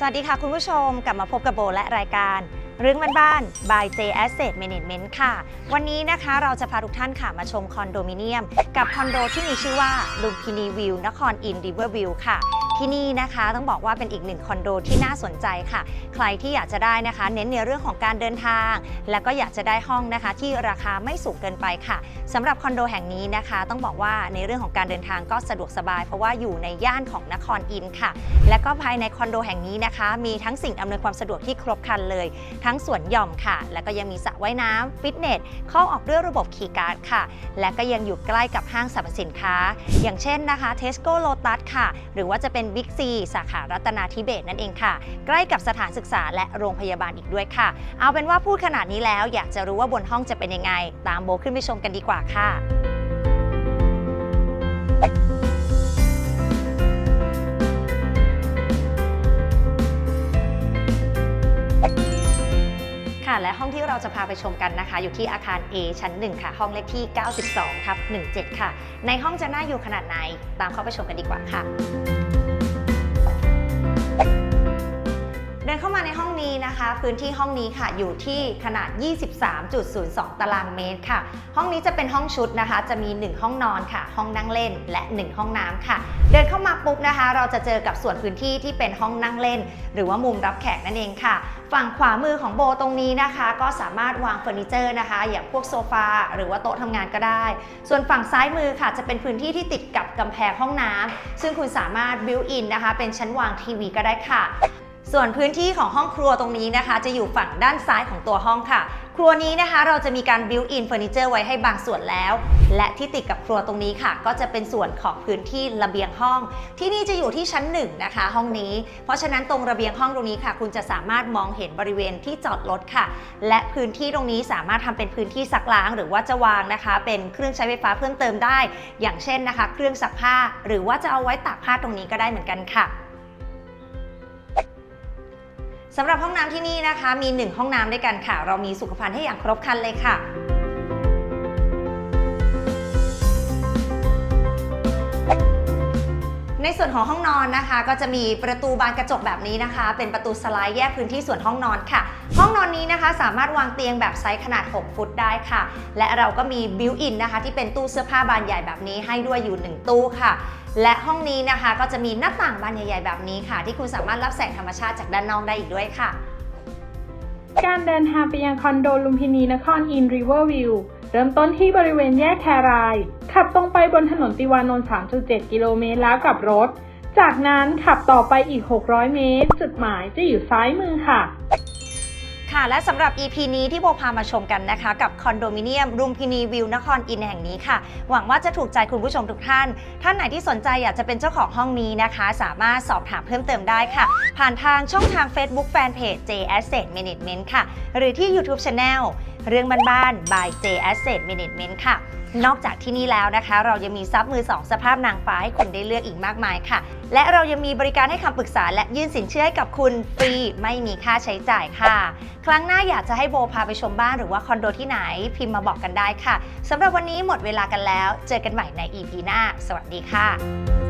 สวัสดีค่ะคุณผู้ชมกลับมาพบกับโบและรายการ เรื่องบ้านๆ by J Asset Management ค่ะ วันนี้นะคะเราจะพาทุกท่านค่ะมาชมคอนโดมิเนียม กับคอนโดที่มีชื่อว่าลุมพินีวิวนครอินริเวอร์วิวค่ะ ที่นี่นะคะ ต้องบอกว่าเป็นอีกหนึ่งคอนโดที่น่าสนใจค่ะ ใครที่อยากจะได้นะคะ เน้นในเรื่องของการเดินทาง แล้วก็อยากจะได้ห้องนะคะ ที่ราคาไม่สูงเกินไปค่ะสำหรับคอนโดแห่งนี้นะคะ ต้องบอกว่าในเรื่องของการเดินทางก็สะดวกสบาย เพราะว่าอยู่ในย่านของนครอินค่ะ และก็ภายในคอนโดแห่งนี้นะคะ มีทั้งสิ่งอำนวยความสะดวกที่ครบครันเลย ทั้งสวนหย่อมค่ะ แล้วก็ยังมีสระว่ายน้ำฟิตเนสเข้าออกด้วยระบบคีย์การ์ดค่ะ และก็ยังอยู่ใกล้กับห้างสรรพสินค้า อย่างเช่นนะคะเทสโก้โลตัสค่ะ หรือว่าจะเป็นบิ๊กซีสาขารัตนาธิเบศนั่นเองค่ะ ใกล้กับสถานศึกษาและโรงพยาบาลอีกด้วยค่ะ เอาเป็นว่าพูดขนาดนี้แล้วอยากจะรู้ว่าบนห้องจะเป็นยังไง ตามโบขึ้นไปชมกันดีกว่าค่ะค่ะและห้องที่เราจะพาไปชมกันนะคะ อยู่ที่อาคาร A ชั้น 1 ค่ะ ห้องเลขที่ 92ทับ17 ค่ะ ในห้องจะน่าอยู่ขนาดไหน ตามเข้าไปชมกันดีกว่าค่ะ พื้นที่ห้องนี้ค่ะ อยู่ที่ขนาด 23.02 ตารางเมตรค่ะ ห้องนี้จะเป็นห้องชุดนะคะ จะมี 1 ห้องนอนค่ะ ห้องนั่งเล่น และ 1 ห้องน้ำค่ะ เดินเข้ามาปุ๊บนะคะ เราจะเจอกับส่วนพื้นที่ที่เป็นห้องนั่งเล่น หรือว่ามุมรับแขกนั่นเองค่ะ ฝั่งขวามือของโบตรงนี้นะคะ ก็สามารถวางเฟอร์นิเจอร์นะคะ อย่างพวกโซฟาหรือว่าโต๊ะทำงานก็ได้ ส่วนฝั่งซ้ายมือค่ะ จะเป็นพื้นที่ที่ติดกับกำแพงห้องน้ำซึ่งคุณสามารถบิวอินนะคะ เป็นชั้นวางทีวีก็ได้ค่ะ ส่วนพื้นที่ของห้องครัวตรงนี้นะคะ จะอยู่ฝั่งด้านซ้ายของตัวห้องค่ะ ครัวนี้นะคะเราจะมีการบิวอินเฟอร์นิเจอร์ไว้ให้บางส่วนแล้ว และที่ติดกับครัวตรงนี้ค่ะ ก็จะเป็นส่วนของพื้นที่ระเบียงห้อง ที่นี่จะอยู่ที่ชั้นหนึ่งนะคะ ห้องนี้ เพราะฉะนั้นตรงระเบียงห้องตรงนี้ค่ะ คุณจะสามารถมองเห็นบริเวณที่จอดรถค่ะ และพื้นที่ตรงนี้สามารถทำเป็นพื้นที่ซักล้าง หรือว่าจะวางนะคะ เป็นเครื่องใช้ไฟฟ้าเพิ่มเติมได้ อย่างเช่นนะคะ เครื่องซักผ้า หรือว่าจะเอาไว้ตากผ้าตรงนี้ก็ได้เหมือนกันค่ะ สำหรับห้องน้ำที่นี่นะคะ มี 1 ห้องน้ำด้วยกันค่ะ เรามีสุขภัณฑ์ให้อย่างครบครันเลยค่ะ ในส่วนของห้องนอนนะคะ ก็จะมีประตูบานกระจกแบบนี้นะคะ เป็นประตูสไลด์แยกพื้นที่ส่วนห้องนอนค่ะ ห้องนอนนี้นะคะสามารถวางเตียงแบบไซส์ขนาด 6 ฟุตได้ค่ะ และเราก็มีบิวอินนะคะ ที่เป็นตู้เสื้อผ้าบานใหญ่แบบนี้ให้ด้วยอยู่ 1 ตู้ค่ะ และห้องนี้นะคะก็จะมีหน้าต่างบานใหญ่ๆแบบนี้ค่ะ ที่คุณสามารถรับแสงธรรมชาติจากด้านนอกได้อีกด้วยค่ะ การเดินทางไปยังคอนโดลุมพินีนครอินริเวอร์วิว เริ่มต้นที่บริเวณแยกแคราย ขับตรงไปบนถนนติวานนท์ 3.7 กิโลเมตรแล้วกลับรถ จากนั้นขับต่อไปอีก 600 เมตร จุดหมายจะอยู่ซ้ายมือค่ะค่ะ และสำหรับ EP นี้ที่โบพามาชมกันนะคะ กับคอนโดมิเนียมรุมพินีวิวนครอินแห่งนี้ค่ะ หวังว่าจะถูกใจคุณผู้ชมทุกท่าน ท่านไหนที่สนใจอยากจะเป็นเจ้าของห้องนี้นะคะ สามารถสอบถามเพิ่มเติมได้ค่ะ ผ่านทางช่องทาง Facebook Fanpage J Asset Management ค่ะ หรือที่ YouTube Channel เรื่องบ้านๆ by J Asset Management ค่ะ นอกจากที่นี่แล้วนะคะ เรายังมีซับมือสองสภาพนางฟ้าให้คุณได้เลือกอีกมากมายค่ะ และเรายังมีบริการให้คำปรึกษาและยื่นสินเชื่อให้กับคุณฟรีไม่มีค่าใช้จ่ายค่ะ ครั้งหน้าอยากจะให้โบพาไปชมบ้านหรือว่าคอนโดที่ไหนพิมพ์มาบอกกันได้ค่ะสำหรับวันนี้หมดเวลากันแล้ว เจอกันใหม่ใน EP หน้า สวัสดีค่ะ